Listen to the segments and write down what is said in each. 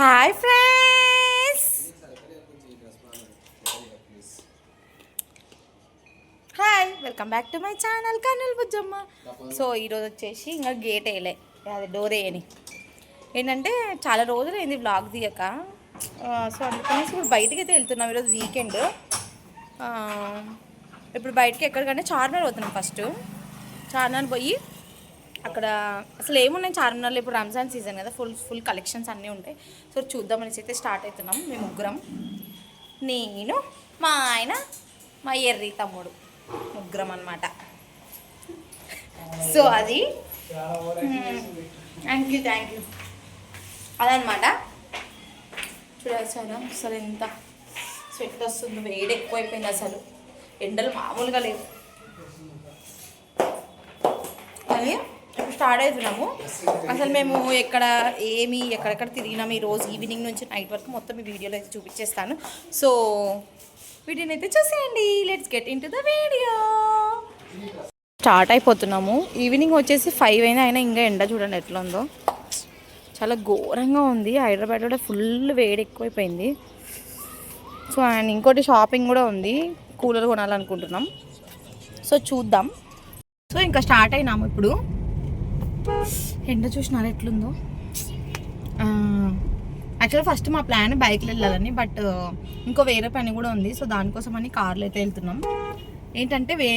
Hi friends hi welcome back to my channel Kannula Bujjamma so ఈరోజు వచ్చేసి ఇంకా gate వేయలే. అది డోర్ వేయని. ఏంటంటే చాలా రోజులు అయింది బ్లాగ్ తీయక సో అందుకనేసి ఇప్పుడు బయటికి అయితే వెళ్తున్నాం ఈరోజు వీకెండ్ ఇప్పుడు బయటకి ఎక్కడికంటే చార్మినార్ పోతున్నాం ఫస్ట్ చార్మినార్ పోయి అక్కడ అసలు ఏమున్నాయి? చార్మినార్లో ఇప్పుడు రంజాన్ సీజన్ కదా ఫుల్ ఫుల్ కలెక్షన్స్ అన్నీ ఉంటాయి. సో చూద్దాం అనేసి అయితే స్టార్ట్ అవుతున్నాం. మేము ముగ్గురం. నేను మా ఆయన మా ఎర్రి తమ్ముడు. ముగ్గురం అనమాట సో అది. థ్యాంక్ యూ థ్యాంక్ యూ అదనమాట చూడాల్సారా అసలు ఎంత స్వెట్ వస్తుంది. వేడి ఎక్కువైపోయింది అసలు. ఎండలు మామూలుగా లేవు. అని స్టార్ట్ అవుతున్నాము. అసలు మేము ఎక్కడ ఏమి ఎక్కడెక్కడ తిరిగినాము ఈ రోజు ఈవినింగ్ నుంచి నైట్ వరకు మొత్తం ఈ వీడియోలో అయితే చూపించేస్తాను. సో వీడియోని అయితే చూసేయండి. Let's get in to the video start అయిపోతున్నాము. Evening వచ్చేసి ఫైవ్ అయినా అయినా ఇంకా ఎండ చూడండి ఎట్లా ఉందో చాలా ఘోరంగా ఉంది. హైదరాబాద్ కూడా ఫుల్ వేడి ఎక్కువైపోయింది. సో అండ్ ఇంకోటి షాపింగ్ కూడా ఉంది. కూలర్ కొనాలనుకుంటున్నాం. సో చూద్దాం. సో ఇంకా స్టార్ట్ అయినాము ఇప్పుడు. ఎండ చూసినారు ఎట్లుందో? యాక్చువల్ ఫస్ట్ మా ప్లాన్ బైక్లో వెళ్ళాలని బట్ ఇంకో వేరే పని కూడా ఉంది. సో దానికోసం అని కార్లో అయితే వెళ్తున్నాం. ఏంటంటే వే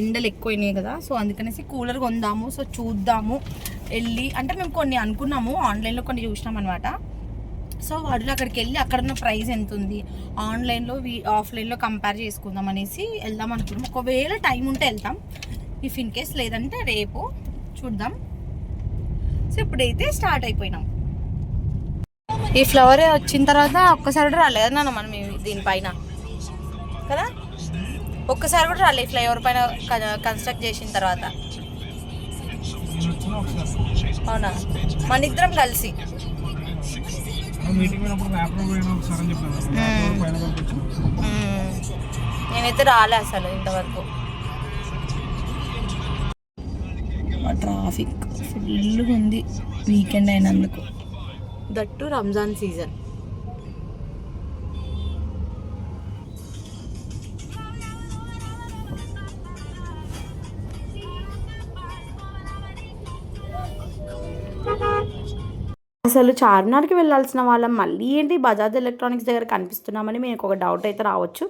ఎండలు ఎక్కువైనాయి కదా సో అందుకనేసి కూలర్ కొందాము సో చూద్దాము వెళ్ళి అంటే మేము కొన్ని అనుకున్నాము ఆన్లైన్లో కొన్ని చూసినాం అనమాట సో వాటిలో అక్కడికి వెళ్ళి అక్కడ ఉన్న ప్రైస్ ఎంత ఉంది? ఆన్లైన్లో ఆఫ్లైన్లో కంపేర్ చేసుకుందాం అనేసి వెళ్దాం అనుకున్నాం. ఒకవేళ టైం ఉంటే వెళ్తాం. ఇఫ్ ఇన్ కేస్ లేదంటే రేపు చూద్దాం. సో ఇప్పుడైతే స్టార్ట్ అయిపోయినాం. ఈ ఫ్లవర్ వచ్చిన తర్వాత ఒక్కసారి కూడా రాలేదు నాన్న మనం దీనిపైన. కదా? ఒక్కసారి కూడా రాలేదు ఈ ఫ్లైఓవర్ పైన కన్స్ట్రక్ట్ చేసిన తర్వాత. అవునా? మన ఇద్దరం కలిసి. నేనైతే రాలే అసలు ఇంతవరకు. ట్రాఫిక్ ఫుల్గా ఉంది వీకెండ్ అయినందుకు. That Ramzan season. అసలు చార్మినార్కి వెళ్ళాల్సిన వాళ్ళం మళ్ళీ ఏంటి బజాజ్ ఎలక్ట్రానిక్స్ దగ్గర కనిపిస్తున్నామని మీకు ఒక డౌట్ అయితే రావచ్చు.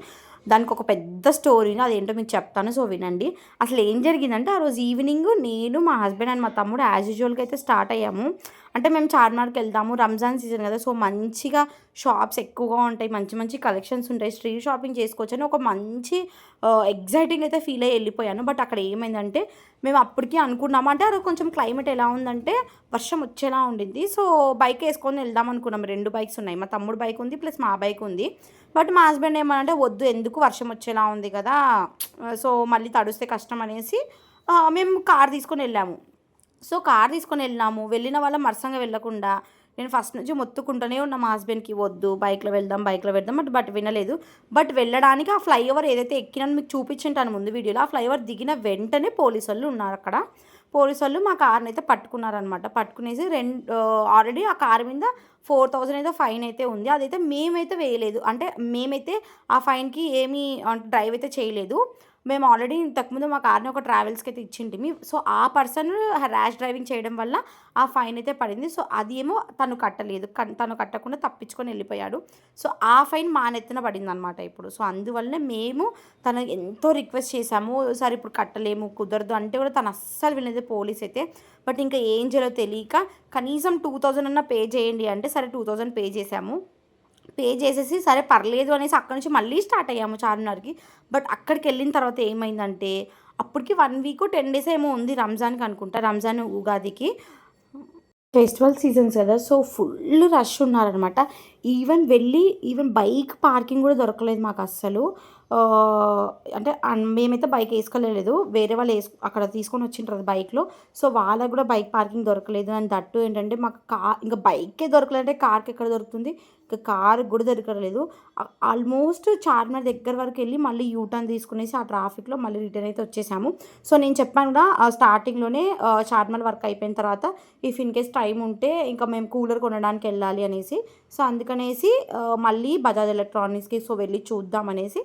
దానికి ఒక పెద్ద స్టోరీని అదేంటో మీకు చెప్తాను సో వినండి. అసలు ఏం జరిగిందంటే ఆ రోజు ఈవినింగ్ నేను మా హస్బెండ్ అండ్ మా తమ్ముడు యాజ్ యూజువల్గా అయితే స్టార్ట్ అయ్యాము. అంటే మేము చార్మినార్కి వెళ్దాము. రంజాన్ సీజన్ కదా సో మంచిగా షాప్స్ ఎక్కువగా ఉంటాయి. మంచి మంచి కలెక్షన్స్ ఉంటాయి. స్ట్రీట్ షాపింగ్ చేసుకోవచ్చు అని ఒక మంచి ఎగ్జైటింగ్ అయితే ఫీల్ అయ్యి వెళ్ళిపోయాను. బట్ అక్కడ ఏమైందంటే మేము అప్పటికి అనుకున్నాము. అంటే అది కొంచెం క్లైమేట్ ఎలా ఉందంటే వర్షం వచ్చేలా ఉండింది. సో బైక్ వేసుకొని వెళ్దాం అనుకున్నాం రెండు బైక్స్ ఉన్నాయి. మా తమ్ముడు బైక్ ఉంది ప్లస్ మా బైక్ ఉంది. బట్ మా హస్బెండ్ ఏమనంటే వద్దు ఎందుకు వర్షం వచ్చేలా ఉంది కదా? సో మళ్ళీ తడుస్తే కష్టం అనేసి మేము కార్ తీసుకొని వెళ్ళాము. సో కార్ తీసుకొని వెళ్ళినాము. వెళ్ళిన వాళ్ళం మరసంగా వెళ్ళకుండా. నేను ఫస్ట్ నుంచి మొత్తుకుంటూనే ఉన్నా మా హస్బెండ్కి వద్దు బైక్లో వెళ్దాం బైక్లో వెళ్దాం బట్ బట్ వినలేదు. బట్ వెళ్ళడానికి ఆ ఫ్లైఓవర్ ఏదైతే ఎక్కినాను మీకు చూపించింటాను ముందు వీడియోలో ఆ ఫ్లైఓవర్ దిగిన వెంటనే పోలీసు వాళ్ళు ఉన్నారు అక్కడ. పోలీసు వాళ్ళు మా కార్ని అయితే పట్టుకున్నారనమాట పట్టుకునేసి రెండు ఆల్రెడీ ఆ కార్ మీద ఫోర్ థౌజండ్ అయితే ఫైన్ అయితే ఉంది. అదైతే మేమైతే వేయలేదు. అంటే మేమైతే ఆ ఫైన్కి ఏమీ డ్రైవ్ అయితే చేయలేదు. మేము ఆల్రెడీ ఇంతకుముందు మా కార్ని ఒక ట్రావెల్స్కి అయితే ఇచ్చింటిమి సో ఆ పర్సన్ ర్యాష్ డ్రైవింగ్ చేయడం వల్ల ఆ ఫైన్ అయితే పడింది. సో అది ఏమో తను కట్టలేదు. కన్- తను కట్టకుండా తప్పించుకొని వెళ్ళిపోయాడు. సో ఆ ఫైన్ మా నెత్తిన పడింది అనమాట ఇప్పుడు. సో అందువల్లనే మేము తను ఎంతో రిక్వెస్ట్ చేశాము. సార్ ఇప్పుడు కట్టలేము కుదరదు అంటే కూడా తను అస్సలు వినలేదు పోలీస్ అయితే. బట్ ఇంకా ఏం చేయాలో తెలియక కనీసం టూ థౌజండ్ అన్న పే చేయండి అంటే సరే టూ థౌజండ్ పే చేశాము. పే చేసేసి సరే పర్లేదు అనేసి అక్కడి నుంచి మళ్ళీ స్టార్ట్ అయ్యాము చార్మినార్కి. బట్ అక్కడికి వెళ్ళిన తర్వాత ఏమైందంటే అప్పటికి వన్ వీక్ టెన్ డేస్ ఏమో ఉంది రంజాన్కి అనుకుంటా రంజాన్ ఉగాదికి. ఫెస్టివల్ సీజన్స్ కదా సో ఫుల్ రష్ ఉన్నారనమాట ఈవెన్ వెళ్ళి ఈవెన్ బైక్ పార్కింగ్ కూడా దొరకలేదు మాకు అస్సలు. అంటే మేమైతే బైక్ వేసుకోలేదు. వేరే వాళ్ళు వేసు అక్కడ తీసుకొని వచ్చింటారు బైక్లో. సో వాళ్ళకు కూడా బైక్ పార్కింగ్ దొరకలేదు. అండ్ దట్టు ఏంటంటే మాకు కార్ ఇంకా బైకే దొరకలేదంటే కార్కి ఎక్కడ దొరుకుతుంది? ఇంకా కార్ కూడా దొరకలేదు. ఆల్మోస్ట్ చార్మినార్ దగ్గర వరకు వెళ్ళి మళ్ళీ యూటర్న్ తీసుకునేసి ఆ ట్రాఫిక్లో మళ్ళీ రిటర్న్ అయితే వచ్చేసాము. సో నేను చెప్పాను కూడా స్టార్టింగ్లోనే చార్మినార్ వర్క్ అయిపోయిన తర్వాత ఇఫ్ ఇన్ కేస్ టైం ఉంటే ఇంకా మేము కూలర్ కొనడానికి వెళ్ళాలి అనేసి. సో అందుకనేసి మళ్ళీ బజాజ్ ఎలక్ట్రానిక్స్కి సో వెళ్ళి చూద్దాం అనేసి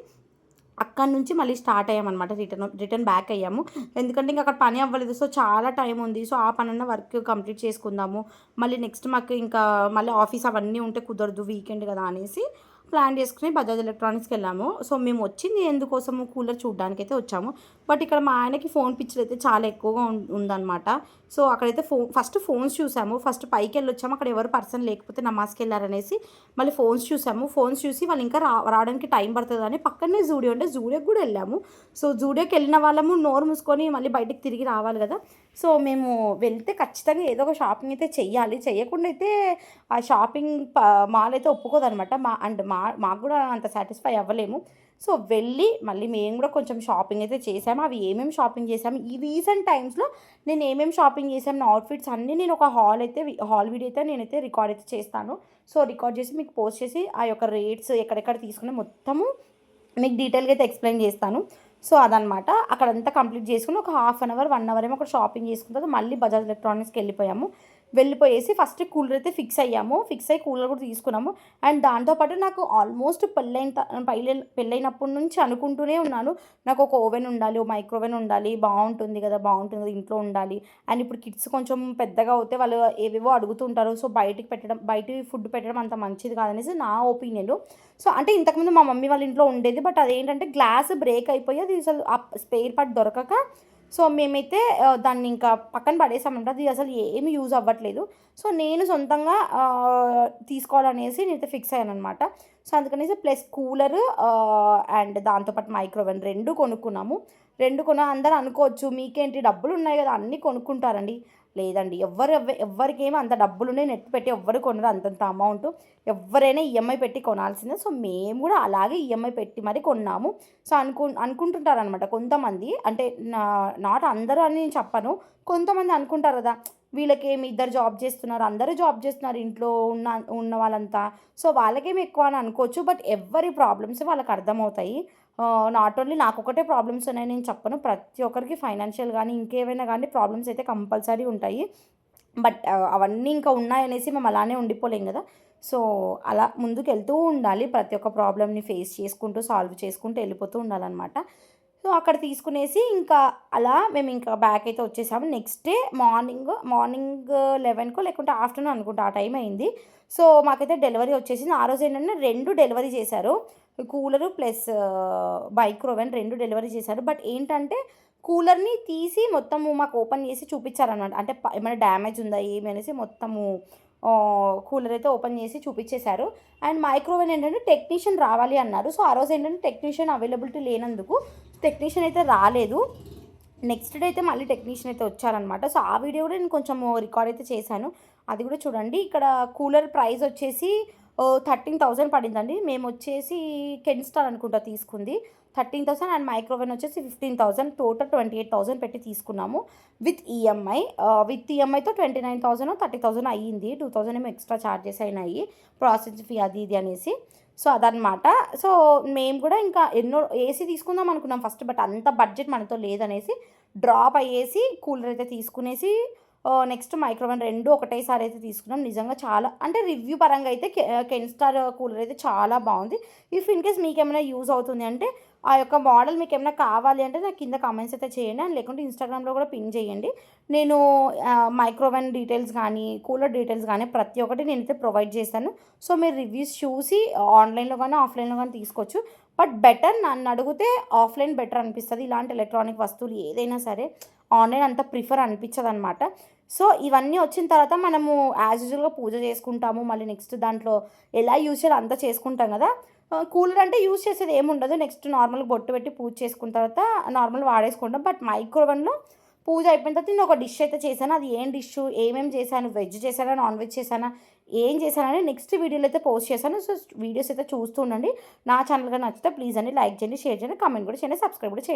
అక్కడ నుంచి మళ్ళీ స్టార్ట్ అయ్యామన్నమాట. రిటర్న్ రిటర్న్ బ్యాక్ అయ్యాము. ఎందుకంటే ఇంకా అక్కడ పని అవ్వలేదు. సో చాలా టైం ఉంది. సో ఆ పని అన్న వర్క్ కంప్లీట్ చేసుకుందాము. మళ్ళీ నెక్స్ట్ మాకు ఇంకా మళ్ళీ ఆఫీస్ అవన్నీ ఉంటే కుదరదు. వీకెండ్ కదా అనేసి ప్లాన్ చేసుకుని బజాజ్ ఎలక్ట్రానిక్స్కి వెళ్ళాము. సో మేము వచ్చింది ఎందుకోసము కూలర్ చూడడానికి అయితే వచ్చాము. బట్ ఇక్కడ మా ఆయనకి ఫోన్ పిక్చర్ అయితే చాలా ఎక్కువగా ఉందన్నమాట. సో అక్కడైతే ఫోన్ ఫస్ట్ ఫోన్స్ చూసాము. ఫస్ట్ పైకి వెళ్ళి వచ్చాము అక్కడ ఎవరు పర్సన్ లేకపోతే నమాజ్కి వెళ్ళారనేసి మళ్ళీ ఫోన్స్ చూసాము. ఫోన్స్ చూసి వాళ్ళు ఇంకా రా రావడానికి టైం పడుతుంది అని పక్కనే జూడియో అంటే జూడియోకి కూడా వెళ్ళాము. సో జూడియోకి వెళ్ళిన వాళ్ళము నోరు మూసుకొని మళ్ళీ బయటకు తిరిగి రావాలి కదా. సో మేము వెళ్తే ఖచ్చితంగా ఏదో ఒక షాపింగ్ అయితే చెయ్యాలి. చేయకుండా అయితే ఆ షాపింగ్ మాల్ అయితే ఒప్పుకోదనమాట మా అండ్ మా మాకు కూడా అంత సాటిస్ఫై అవ్వలేము. సో వెళ్ళి మళ్ళీ మేము కూడా కొంచెం షాపింగ్ అయితే చేసాము. అవి ఏమేమి షాపింగ్ చేసాము? ఈ రీసెంట్ టైమ్స్లో నేను ఏమేమి షాపింగ్ చేసాము? నా అవుట్ఫిట్స్ అన్నీ నేను ఒక హాల్ అయితే హాల్ వీడియో అయితే నేనైతే రికార్డ్ అయితే చేస్తాను. సో రికార్డ్ చేసి మీకు పోస్ట్ చేసి ఆ యొక్క రేట్స్ ఎక్కడెక్కడ తీసుకునే మొత్తము మీకు డీటెయిల్గా అయితే ఎక్స్ప్లెయిన్ చేస్తాను. సో అదనమాట అక్కడంతా కంప్లీట్ చేసుకుని ఒక half an hour one hour ఏమో అక్కడ షాపింగ్ చేసుకున్న తర్వాత మళ్ళీ బజాజ్ ఎలక్ట్రానిక్స్కి వెళ్ళిపోయాము. వెళ్ళిపోయేసి ఫస్ట్ కూలర్ అయితే ఫిక్స్ అయ్యాము. ఫిక్స్ అయ్యి కూలర్ కూడా తీసుకున్నాము. అండ్ దాంతోపాటు నాకు ఆల్మోస్ట్ పెళ్ళైన పెళ్ళి పెళ్ళైనప్పటి నుంచి అనుకుంటూనే ఉన్నాను. నాకు ఒక ఓవెన్ ఉండాలి ఓ మైక్రోవెన్ ఉండాలి బాగుంటుంది కదా బాగుంటుంది కదా ఇంట్లో ఉండాలి. అండ్ ఇప్పుడు కిడ్స్ కొంచెం పెద్దగా అవుతే వాళ్ళు ఏవేవో అడుగుతుంటారు. సో బయటికి పెట్టడం బయట ఫుడ్ పెట్టడం అంత మంచిది కాదనేసి నా ఒపీనియన్. సో అంటే ఇంతకుముందు మా మమ్మీ వాళ్ళ ఇంట్లో ఉండేది. బట్ అదేంటంటే గ్లాస్ బ్రేక్ అయిపోయి అది అసలు స్పేర్ పార్ట్ దొరకక సో మేమైతే దాన్ని ఇంకా పక్కన పడేసామంట. అది అసలు ఏమి యూజ్ అవ్వట్లేదు. సో నేను సొంతంగా తీసుకోవాలనేసి నేనైతే ఫిక్స్ అయ్యాను అనమాట సో అందుకనేసి ప్లస్ కూలర్ అండ్ దాంతోపాటు మైక్రోవెన్ రెండు కొనుక్కున్నాము. రెండు కొన అందరూ అనుకోవచ్చు మీకేంటి డబ్బులు ఉన్నాయి కదా అన్నీ కొనుక్కుంటారండి. లేదండి. ఎవరు ఎవ్వరికేమో ఎవరికేమో అంత డబ్బులు నెట్ పెట్టి ఎవ్వరు కొనరు అంతంత అమౌంట్. ఎవరైనా ఈఎంఐ పెట్టి కొనాల్సిందే. సో మేము కూడా అలాగే ఈఎంఐ పెట్టి మరి కొన్నాము. సో అనుకు అనుకుంటుంటారు అనమాట కొంతమంది. అంటే నా నాట్ అందరూ అని నేను చెప్పను. కొంతమంది అనుకుంటారు కదా వీళ్ళకేమి ఇద్దరు జాబ్ చేస్తున్నారు అందరూ జాబ్ చేస్తున్నారు ఇంట్లో ఉన్న ఉన్న వాళ్ళంతా. సో వాళ్ళకేమి ఎక్కువ అని అనుకోవచ్చు. బట్ ఎవరి ప్రాబ్లమ్స్ వాళ్ళకి అర్థమవుతాయి నాట్ ఓన్లీ నాకు ఒకటే ప్రాబ్లమ్స్ ఉన్నాయి నేను చెప్పను. ప్రతి ఒక్కరికి ఫైనాన్షియల్ కానీ ఇంకేమైనా కానీ ప్రాబ్లమ్స్ అయితే కంపల్సరీ ఉంటాయి. బట్ అవన్నీ ఇంకా ఉన్నాయనేసి మేము అలానే ఉండిపోలేం కదా. సో అలా ముందుకు వెళ్తూ ఉండాలి. ప్రతి ఒక్క ప్రాబ్లమ్ని ఫేస్ చేసుకుంటూ సాల్వ్ చేసుకుంటూ వెళ్ళిపోతూ ఉండాలన్నమాట. సో అక్కడ తీసుకునేసి ఇంకా అలా మేము ఇంకా బ్యాక్ అయితే వచ్చేసాము. నెక్స్ట్ డే మార్నింగ్ మార్నింగ్ లెవెన్కో లేకుంటే ఆఫ్టర్నూన్ అనుకుంటా ఆ టైం అయింది. సో మాకైతే డెలివరీ వచ్చేసింది. ఆ రోజు ఏంటంటే రెండు డెలివరీ చేశారు. కూలరు ప్లస్ మైక్రోవెన్ రెండు డెలివరీ చేశారు. బట్ ఏంటంటే కూలర్ని తీసి మొత్తము మాకు ఓపెన్ చేసి చూపించారనమాట అంటే ఏమైనా డ్యామేజ్ ఉందా ఏమి అనేసి మొత్తము కూలర్ అయితే ఓపెన్ చేసి చూపించేశారు. అండ్ మైక్రోవేవ్ ఏంటంటే టెక్నీషియన్ రావాలి అన్నారు. సో ఆ రోజు ఏంటంటే టెక్నీషియన్ అవైలబిలిటీ లేనందుకు టెక్నీషియన్ అయితే రాలేదు. నెక్స్ట్ డే అయితే మళ్ళీ టెక్నీషియన్ అయితే వచ్చారనమాట సో ఆ వీడియో కూడా నేను కొంచెం రికార్డ్ అయితే చేశాను. అది కూడా చూడండి. ఇక్కడ కూలర్ ప్రైస్ వచ్చేసి థర్టీన్ థౌజండ్ పడిందండి. మేము వచ్చేసి కెన్స్టార్ అనుకుంటా తీసుకుంది. థర్టీన్ థౌసండ్ అండ్ మైక్రోవేవ్ వచ్చేసి fifteen thousand. Total twenty eight thousand పెట్టి తీసుకున్నాము. With EMI with ఈఎంఐతో twenty nine thousand thirty thousand అయ్యింది. టూ థౌసండ్ ఏమో ఎక్స్ట్రా ఛార్జెస్ అయినాయి. ప్రాసెస్ ఫీ అది ఇది అనేసి. సో అదనమాట సో మేము కూడా ఇంకా ఎన్నో ఏసీ తీసుకుందాం అనుకున్నాం ఫస్ట్ బట్ అంత బడ్జెట్ మనతో లేదనేసి డ్రాప్ అయ్యేసి కూలర్ అయితే తీసుకునేసి నెక్స్ట్ మైక్రోవెన్ రెండు ఒకటేసారి అయితే తీసుకున్నాం. నిజంగా చాలా అంటే రివ్యూ పరంగా అయితే కెన్ స్టార్ కూలర్ అయితే చాలా బాగుంది. ఇఫ్ ఇన్ కేస్ మీకు ఏమైనా యూజ్ అవుతుంది అంటే ఆ యొక్క మోడల్ మీకు ఏమైనా కావాలి అంటే నాకు కింద కామెంట్స్ అయితే చేయండి. అండ్ లేకుంటే ఇన్స్టాగ్రామ్లో కూడా పిన్ చేయండి. నేను మైక్రోవెన్ డీటెయిల్స్ కానీ కూలర్ డీటెయిల్స్ కానీ ప్రతి ఒక్కటి నేనైతే ప్రొవైడ్ చేస్తాను. సో మీరు రివ్యూస్ చూసి ఆన్లైన్లో కానీ ఆఫ్లైన్లో కానీ తీసుకోవచ్చు. బట్ బెటర్ నన్ను అడిగితే ఆఫ్లైన్ బెటర్ అనిపిస్తుంది. ఇలాంటి ఎలక్ట్రానిక్ వస్తువులు ఏదైనా సరే ఆన్లైన్ అంత ప్రిఫర్ అనిపించదు అనమాట సో ఇవన్నీ వచ్చిన తర్వాత మనము యాజ్ యూజువల్గా పూజ చేసుకుంటాము. మళ్ళీ నెక్స్ట్ దాంట్లో ఎలా యూజ్ చేయాలో అంతా చేసుకుంటాం కదా. కూలర్ అంటే యూజ్ చేసేది ఏముండదు నెక్స్ట్ నార్మల్గా బొట్టు పెట్టి పూజ చేసుకున్న తర్వాత నార్మల్ వాడేసుకుంటాం. బట్ మైక్రోవెన్లో పూజ అయిపోయిన తర్వాత నేను ఒక డిష్ అయితే చేశాను. అది ఏం డిష్ ఏమేమి చేశాను వెజ్ చేశానా నాన్ వెజ్ చేశానా ఏం చేశానని నెక్స్ట్ వీడియోలో అయితే పోస్ట్ చేశాను. సో వీడియోస్ అయితే చూస్తూ ఉండండి. నా ఛానల్గా నచ్చితే ప్లీజ్ అండి లైక్ చేయండి షేర్ చేయండి కామెంట్ కూడా చేయండి సబ్స్క్రైబ్ కూడా చేయండి.